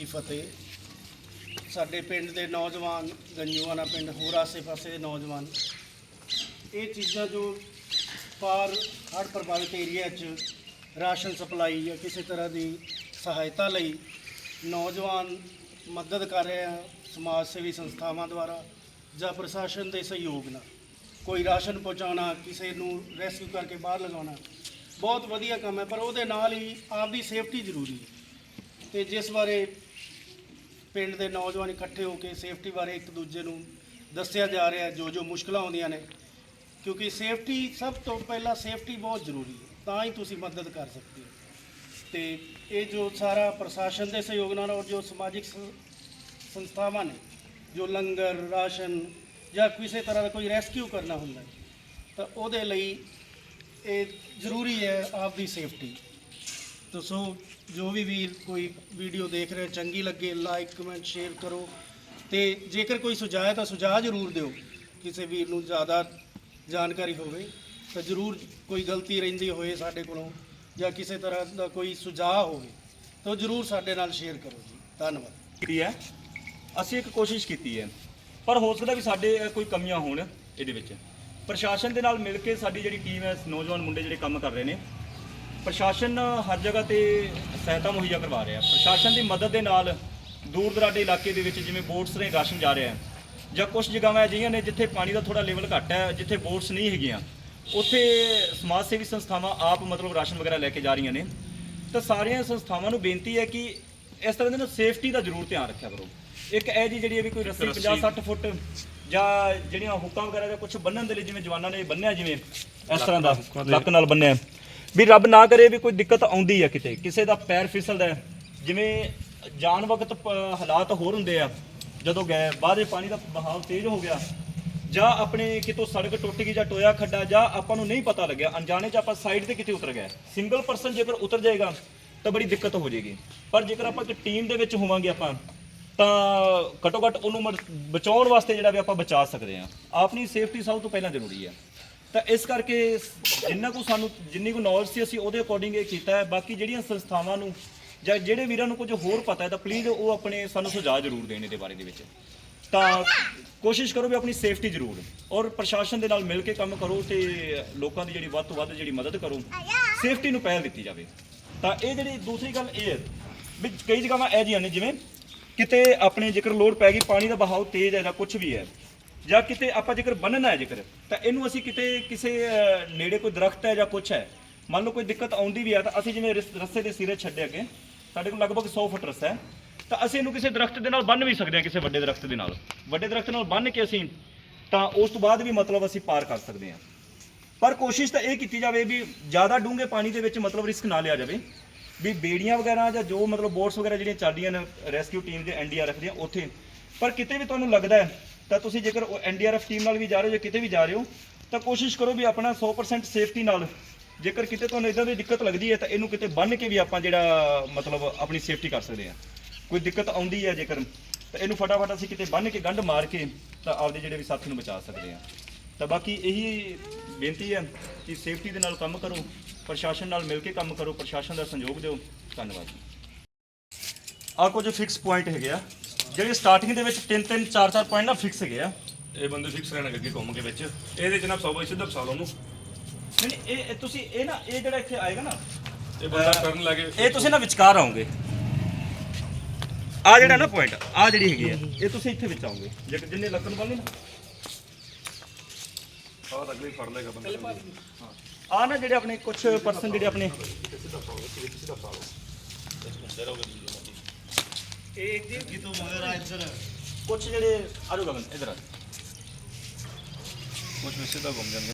ਕੀ ਫਤਿਹ। ਸਾਡੇ ਪਿੰਡ ਦੇ ਨੌਜਵਾਨ ਗੰਜੂਆਣਾ ਪਿੰਡ ਹੋਰ ਆਸੇ-ਪਾਸੇ ਦੇ ਨੌਜਵਾਨ। ਇਹ ਚੀਜ਼ਾਂ ਜੋ ਪਾਰ ਹੜ੍ਹ ਪ੍ਰਭਾਵਿਤ ਏਰੀਆ 'ਚ ਰਾਸ਼ਨ ਸਪਲਾਈ ਜਾਂ ਕਿਸੇ ਤਰ੍ਹਾਂ ਦੀ ਸਹਾਇਤਾ ਲਈ ਨੌਜਵਾਨ ਮਦਦ ਕਰ ਰਹੇ ਆ ਸਮਾਜ ਸੇਵੀ ਸੰਸਥਾਵਾਂ ਦੁਆਰਾ ਜਾਂ ਪ੍ਰਸ਼ਾਸਨ ਦੇ ਸਹਿਯੋਗ ਨਾਲ। ਕੋਈ ਰਾਸ਼ਨ ਪਹੁੰਚਾਉਣਾ, ਕਿਸੇ ਨੂੰ ਰੈਸਕਿਊ ਕਰਕੇ ਬਾਹਰ ਲਗਾਉਣਾ, ਬਹੁਤ ਵਧੀਆ ਕੰਮ ਹੈ, ਪਰ ਉਹਦੇ ਨਾਲ ਹੀ ਆਪਦੀ ਸੇਫਟੀ ਜ਼ਰੂਰੀ ਹੈ। ਤੇ ਜਿਸ ਬਾਰੇ ਪਿੰਡ ਦੇ ਨੌਜਵਾਨ ਇਕੱਠੇ ਹੋ ਕੇ ਸੇਫਟੀ ਬਾਰੇ ਇੱਕ ਦੂਜੇ ਨੂੰ ਦੱਸਿਆ ਜਾ ਰਿਹਾ ਜੋ ਜੋ ਮੁਸ਼ਕਲਾਂ ਆਉਂਦੀਆਂ ਨੇ। ਕਿਉਂਕਿ ਸੇਫਟੀ ਸਭ ਤੋਂ ਪਹਿਲਾਂ ਸੇਫਟੀ ਬਹੁਤ ਜ਼ਰੂਰੀ ਹੈ, ਤਾਂ ਹੀ ਤੁਸੀਂ ਮਦਦ ਕਰ ਸਕਦੇ ਹੋ। ਤੇ ਇਹ ਜੋ ਸਾਰਾ ਪ੍ਰਸ਼ਾਸਨ ਦੇ ਸਹਿਯੋਗ ਨਾਲ ਔਰ ਜੋ ਸਮਾਜਿਕ ਸੰਸਥਾਵਾਂ ਨੇ, ਜੋ ਲੰਗਰ, ਰਾਸ਼ਨ ਜਾਂ ਕਿਸੇ ਤਰ੍ਹਾਂ ਦਾ ਕੋਈ ਰੈਸਕਿਊ ਕਰਨਾ ਹੁੰਦਾ ਤਾਂ ਉਹਦੇ ਲਈ ਇਹ ਜ਼ਰੂਰੀ ਹੈ ਆਪ ਦੀ ਸੇਫਟੀ। ਤੋ ਸੋ ਜੋ ਵੀ ਵੀਰ ਕੋਈ ਵੀਡੀਓ ਦੇਖ ਰਿਹਾ, ਚੰਗੀ ਲੱਗੇ ਲਾਈਕ ਕਮੈਂਟ ਸ਼ੇਅਰ ਕਰੋ। ਤੇ ਜੇਕਰ ਕੋਈ ਸੁਝਾਅ ਹੈ ਤਾਂ ਸੁਝਾਅ ਜ਼ਰੂਰ ਦਿਓ। ਕਿਸੇ ਵੀਰ ਨੂੰ ਜ਼ਿਆਦਾ ਜਾਣਕਾਰੀ ਹੋਵੇ, ਤਾਂ ਜ਼ਰੂਰ ਕੋਈ ਗਲਤੀ ਰਹਿੰਦੀ ਹੋਵੇ ਸਾਡੇ ਕੋਲੋਂ, ਜਾਂ ਕਿਸੇ ਤਰ੍ਹਾਂ ਦਾ ਕੋਈ ਸੁਝਾਅ ਹੋਵੇ, ਤਾਂ ਜ਼ਰੂਰ ਸਾਡੇ ਨਾਲ ਸ਼ੇਅਰ ਕਰੋ ਜੀ। ਧੰਨਵਾਦ। ਕੀਤੀ ਹੈ। ਅਸੀਂ ਇੱਕ ਕੋਸ਼ਿਸ਼ ਕੀਤੀ ਹੈ, ਪਰ ਹੋ ਸਕਦਾ ਵੀ ਸਾਡੇ ਕੋਈ ਕਮੀਆਂ ਹੋਣ ਇਹਦੇ ਵਿੱਚ। ਪ੍ਰਸ਼ਾਸਨ ਦੇ ਨਾਲ ਮਿਲ ਕੇ ਸਾਡੀ ਜਿਹੜੀ ਟੀਮ ਹੈ, ਨੌਜਵਾਨ ਮੁੰਡੇ ਜਿਹੜੇ ਕੰਮ ਕਰ ਰਹੇ ਨੇ ਪ੍ਰਸ਼ਾਸਨ ਹਰ ਜਗ੍ਹਾ ਤੇ ਸਹਾਇਤਾ ਮੁਹੱਈਆ ਕਰਵਾ ਰਿਹਾ ਪ੍ਰਸ਼ਾਸਨ ਦੀ ਮਦਦ ਦੇ ਨਾਲ ਦੂਰ ਦਰਾਡੇ ਇਲਾਕੇ ਦੇ ਵਿੱਚ ਜਿਵੇਂ ਬੋਟਸ ਨੇ ਰਾਸ਼ਨ ਜਾ ਰਿਹਾ ਹੈ ਜਾਂ ਕੁਝ ਜਗ੍ਹਾਵਾਂ ਅਜਿਹੀਆਂ ਨੇ ਜਿੱਥੇ ਪਾਣੀ ਦਾ ਥੋੜਾ ਲੈਵਲ ਘੱਟ ਹੈ ਜਿੱਥੇ ਬੋਟਸ ਨਹੀਂ ਹੈਗੀਆਂ ਉੱਥੇ ਸਮਾਜ ਸੇਵੀ ਸੰਸਥਾਵਾਂ ਆਪ ਮਤਲਬ ਰਾਸ਼ਨ ਵਗੈਰਾ ਲੈ ਕੇ ਜਾ ਰਹੀਆਂ ਨੇ। ਤਾਂ ਸਾਰੀਆਂ ਸੰਸਥਾਵਾਂ ਨੂੰ ਬੇਨਤੀ ਹੈ ਕਿ ਇਸ ਤਰ੍ਹਾਂ ਦੇ ਨਾ ਸੇਫਟੀ ਦਾ ਜ਼ਰੂਰ ਧਿਆਨ ਰੱਖਿਆ ਕਰੋ। ਇੱਕ ਇਹ ਜੀ ਜਿਹੜੀ ਵੀ ਕੋਈ ਰੱਸੀ 50 60 ਫੁੱਟ ਜਾਂ ਜਿਹੜੀਆਂ ਹੁੱਕਾਂ ਵਗੈਰਾ ਜਾਂ ਕੁਝ ਬੰਨਣ ਦੇ ਲਈ ਜਿਵੇਂ ਜਵਾਨਾਂ ਨੇ ਬੰਨਿਆ ਜਿਵੇਂ ਇਸ ਤਰ੍ਹਾਂ ਦਾ ਲੱਕ ਨਾਲ ਬੰਨਿਆ। ਵੀ ਰੱਬ ਨਾ ਕਰੇ ਵੀ ਕੋਈ ਦਿੱਕਤ ਆਉਂਦੀ ਹੈ ਕਿਤੇ, ਕਿਸੇ ਦਾ ਪੈਰ ਫਿਸਲਦਾ ਹੈ। ਜਿਵੇਂ ਜਾਣ ਵਕਤ ਪ- ਹਾਲਾਤ ਹੋਰ ਹੁੰਦੇ ਆ, ਜਦੋਂ ਗਏ, ਬਾਅਦ ਵਿੱਚ ਪਾਣੀ ਦਾ ਬਹਾਵ ਤੇਜ਼ ਹੋ ਗਿਆ, ਜਾਂ ਆਪਣੇ ਕਿਤੋਂ ਸੜਕ ਟੁੱਟ ਗਈ ਜਾਂ ਟੋਇਆ ਖੱਡਾ, ਜਾਂ ਆਪਾਂ ਨੂੰ ਨਹੀਂ ਪਤਾ ਲੱਗਿਆ, ਅਣਜਾਣੇ ਚ ਆਪਾਂ ਸਾਈਡ ਤੇ ਕਿਤੇ ਉਤਰ ਗਏ। ਸਿੰਗਲ ਪਰਸਨ ਜੇਕਰ ਉਤਰ ਜਾਏਗਾ, ਤਾਂ ਬੜੀ ਦਿੱਕਤ ਹੋ ਜਾਏਗੀ। ਪਰ ਜੇਕਰ ਆਪਾਂ ਇੱਕ ਟੀਮ ਦੇ ਵਿੱਚ ਹੋਵਾਂਗੇ ਆਪਾਂ, ਤਾਂ ਘੱਟੋ ਘੱਟ ਉਹਨੂੰ ਮਰ- ਬਚਾਉਣ ਵਾਸਤੇ ਜਿਹੜਾ ਵੀ ਆਪਾਂ ਬਚਾ ਸਕਦੇ ਹਾਂ ਆਪਣੀ ਸੇਫਟੀ ਸਭ ਤੋਂ ਪਹਿਲਾਂ ਜ਼ਰੂਰੀ ਹੈ ਤਾਂ ਇਸ ਕਰਕੇ ਜਿੰਨਾ ਕੁ ਸਾਨੂੰ, ਜਿੰਨੀ ਕੁ ਨੌਲੇਜ ਸੀ ਅਸੀਂ ਉਹਦੇ ਅਕੋਰਡਿੰਗ ਇਹ ਕੀਤਾ ਹੈ। ਬਾਕੀ ਜਿਹੜੀਆਂ ਸੰਸਥਾਵਾਂ ਨੂੰ ਜਾਂ ਜਿਹੜੇ ਵੀਰਾਂ ਨੂੰ ਕੁਝ ਹੋਰ ਪਤਾ ਹੈ ਤਾਂ ਪਲੀਜ਼ ਉਹ ਆਪਣੇ ਸਾਨੂੰ ਸੁਝਾਅ ਜ਼ਰੂਰ ਦੇਣ ਇਹਦੇ ਬਾਰੇ ਦੇ ਵਿੱਚ। ਤਾਂ ਕੋਸ਼ਿਸ਼ ਕਰੋ ਵੀ ਆਪਣੀ ਸੇਫਟੀ ਜ਼ਰੂਰ ਔਰ ਪ੍ਰਸ਼ਾਸਨ ਦੇ ਨਾਲ ਮਿਲ ਕੇ ਕੰਮ ਕਰੋ ਤੇ ਲੋਕਾਂ ਦੀ ਜਿਹੜੀ ਵੱਧ ਤੋਂ ਵੱਧ ਜਿਹੜੀ ਮਦਦ ਕਰੋ ਸੇਫਟੀ ਨੂੰ ਪਹਿਲ ਦਿੱਤੀ ਜਾਵੇ। ਤਾਂ ਇਹ ਜਿਹੜੀ ਦੂਸਰੀ ਗੱਲ ਇਹ ਹੈ ਵੀ ਕਈ ਜਗ੍ਹਾਵਾਂ ਇਹ ਜਿਹੀਆਂ ਨੇ, ਜਿਵੇਂ ਕਿਤੇ ਆਪਣੇ ਜੇਕਰ ਲੋਡ ਪੈ ਗਈ, ਪਾਣੀ ਦਾ ਬਹਾਅ ਤੇਜ਼ ਹੈ ਜਾਂ ਕੁਝ ਵੀ ਹੈ ਜਾਂ ਕਿਤੇ ਆਪਾਂ ਜੇਕਰ ਬੰਨਣਾ ਹੈ ਜੇਕਰ ਤਾਂ ਇਹਨੂੰ ਅਸੀਂ ਕਿਤੇ ਕਿਸੇ ਅਹ, ਨੇੜੇ ਕੋਈ ਦਰਖਤ ਹੈ ਜਾਂ ਕੁਝ ਹੈ ਮੰਨ ਲਓ ਕੋਈ ਦਿੱਕਤ ਆਉਂਦੀ ਵੀ ਹੈ ਤਾਂ ਅਸੀਂ ਜਿਵੇਂ ਰਸ- ਰਸਤੇ ਦੇ ਸਿਰੇ ਛੱਡੇ ਅੱਗੇ ਸਾਡੇ ਕੋਲ ਲਗਭਗ 100 ਫੁੱਟ ਰਸਤਾ ਹੈ ਤਾਂ ਅਸੀਂ ਇਹਨੂੰ ਕਿਸੇ ਦਰਖਤ ਦੇ ਨਾਲ ਬੰਨ੍ਹ ਵੀ ਸਕਦੇ ਹਾਂ ਕਿਸੇ ਵੱਡੇ ਦਰਖਤ ਦੇ ਨਾਲ। ਵੱਡੇ ਦਰਖਤ ਨਾਲ ਬੰਨ੍ਹ ਕੇ ਅਸੀਂ ਤਾਂ ਉਸ ਤੋਂ ਬਾਅਦ ਵੀ ਮਤਲਬ ਅਸੀਂ ਪਾਰ ਕਰ ਸਕਦੇ ਹਾਂ। ਪਰ ਕੋਸ਼ਿਸ਼ ਤਾਂ ਇਹ ਕੀਤੀ ਜਾਵੇ ਵੀ ਜ਼ਿਆਦਾ ਡੂੰਘੇ ਪਾਣੀ ਦੇ ਵਿੱਚ ਮਤਲਬ ਰਿਸਕ ਨਾ ਲਿਆ ਜਾਵੇ ਵੀ ਬੇੜੀਆਂ ਵਗੈਰਾ ਜਾਂ ਜੋ ਮਤਲਬ ਬੋਟਸ ਵਗੈਰਾ ਜਿਹੜੀਆਂ ਚੱਲਦੀਆਂ ਨੇ ਰੈਸਕਿਊ ਟੀਮ ਦੇ ਐਨਡੀਆਰਐਫ ਦੀਆਂ ਉੱਥੇ। ਪਰ ਕਿਤੇ ਵੀ ਤੁਹਾਨੂੰ ਲੱਗਦਾ ਹੈ ਤਾਂ ਤੁਸੀਂ ਜੇਕਰ ਐਨਡੀਆਰਐਫ ਟੀਮ ਨਾਲ ਵੀ ਜਾ ਰਹੇ ਹੋ ਜਾਂ ਕਿਤੇ ਵੀ ਜਾ ਰਹੇ ਹੋ, ਤਾਂ ਕੋਸ਼ਿਸ਼ ਕਰੋ ਵੀ ਆਪਣਾ 100% ਸੇਫਟੀ ਨਾਲ ਜੇਕਰ ਕਿਤੇ ਤੁਹਾਨੂੰ ਇਦਾਂ ਦੀ ਦਿੱਕਤ ਲੱਗਦੀ ਹੈ ਤਾਂ ਇਹਨੂੰ ਕਿਤੇ ਬੰਨ ਕੇ ਵੀ ਆਪਾਂ ਜਿਹੜਾ, ਮਤਲਬ ਆਪਣੀ ਸੇਫਟੀ ਕਰ ਸਕਦੇ ਹਾਂ। ਕੋਈ ਦਿੱਕਤ ਆਉਂਦੀ ਹੈ ਜੇਕਰ, ਤਾਂ ਇਹਨੂੰ ਫਟਾਫਟ ਅਸੀਂ ਕਿਤੇ ਬੰਨ ਕੇ ਗੰਢ ਮਾਰ ਕੇ ਤਾਂ ਆਪਦੇ ਜਿਹੜੇ ਵੀ ਸਾਥੀ ਨੂੰ ਬਚਾ ਸਕਦੇ ਹਾਂ। ਤਾਂ ਬਾਕੀ ਇਹੀ ਬੇਨਤੀ ਹੈ ਕਿ ਸੇਫਟੀ ਦੇ ਨਾਲ ਕੰਮ ਕਰੋ, ਪ੍ਰਸ਼ਾਸਨ ਨਾਲ ਮਿਲ ਕੇ ਕੰਮ ਕਰੋ, ਪ੍ਰਸ਼ਾਸਨ ਦਾ ਸਹਿਯੋਗ ਦਿਓ। ਧੰਨਵਾਦ ਆ ਕੁਝ ਫਿਕਸ ਪੁਆਇੰਟ ਹੈਗੇ ਆ। ਜਿਹੜੇ ਸਟਾਰਟਿੰਗ ਦੇ ਵਿੱਚ 3 3 4 4 ਪੁਆਇੰਟ ਨਾ ਫਿਕਸ ਹੈਗੇ ਆ। ਇਹ ਬੰਦੇ ਫਿਕਸ ਰਹਿਣਗੇ ਅੱਗੇ ਘੁੰਮ ਕੇ ਵਿੱਚ। ਇਹਦੇ ਚ ਨਾ ਸੌ ਸਿੱਧਾ ਫਸਾ ਲਓ ਉਹਨੂੰ। ਨਹੀਂ ਨਹੀਂ, ਇਹ ਇਹ ਤੁਸੀਂ ਇਹ ਨਾ ਇਹ ਜਿਹੜਾ ਇੱਥੇ ਆਏਗਾ ਨਾ ਇਹ ਬੰਦਾ ਕਰਨ ਲੱਗੇ। ਇਹ ਤੁਸੀਂ ਨਾ ਵਿਚਕਾਰ ਆਓਗੇ। ਆ ਜਿਹੜਾ ਨਾ ਪੁਆਇੰਟ ਆ ਜਿਹੜੀ ਹੈਗੀ ਆ ਇਹ ਤੁਸੀਂ ਇੱਥੇ ਵਿੱਚ ਆਓਗੇ। ਜੇ ਜਿੰਨੇ ਲੱਕੜ ਵਾਲੇ ਨਾ। ਆਹ ਅਗਲੇ ਫੜ ਲੇਗਾ ਬੰਦਾ। ਆ ਨਾ ਜਿਹੜੇ ਆਪਣੇ ਕੁਝ ਪਰਸਨ ਜਿਹੜੇ ਆਪਣੇ ਇਹ ਇੱਕ ਜੀ ਕਿਤੋਂ ਮਗਰ ਆ ਇੱਧਰ। ਕੁਝ ਜਿਹੜੇ ਆਜੋ ਗਗਨ ਇਧਰ ਆ। ਕੁਝ ਵੀ ਸਿੱਧਾ ਘੁੰਮ ਜਾਂਦੇ।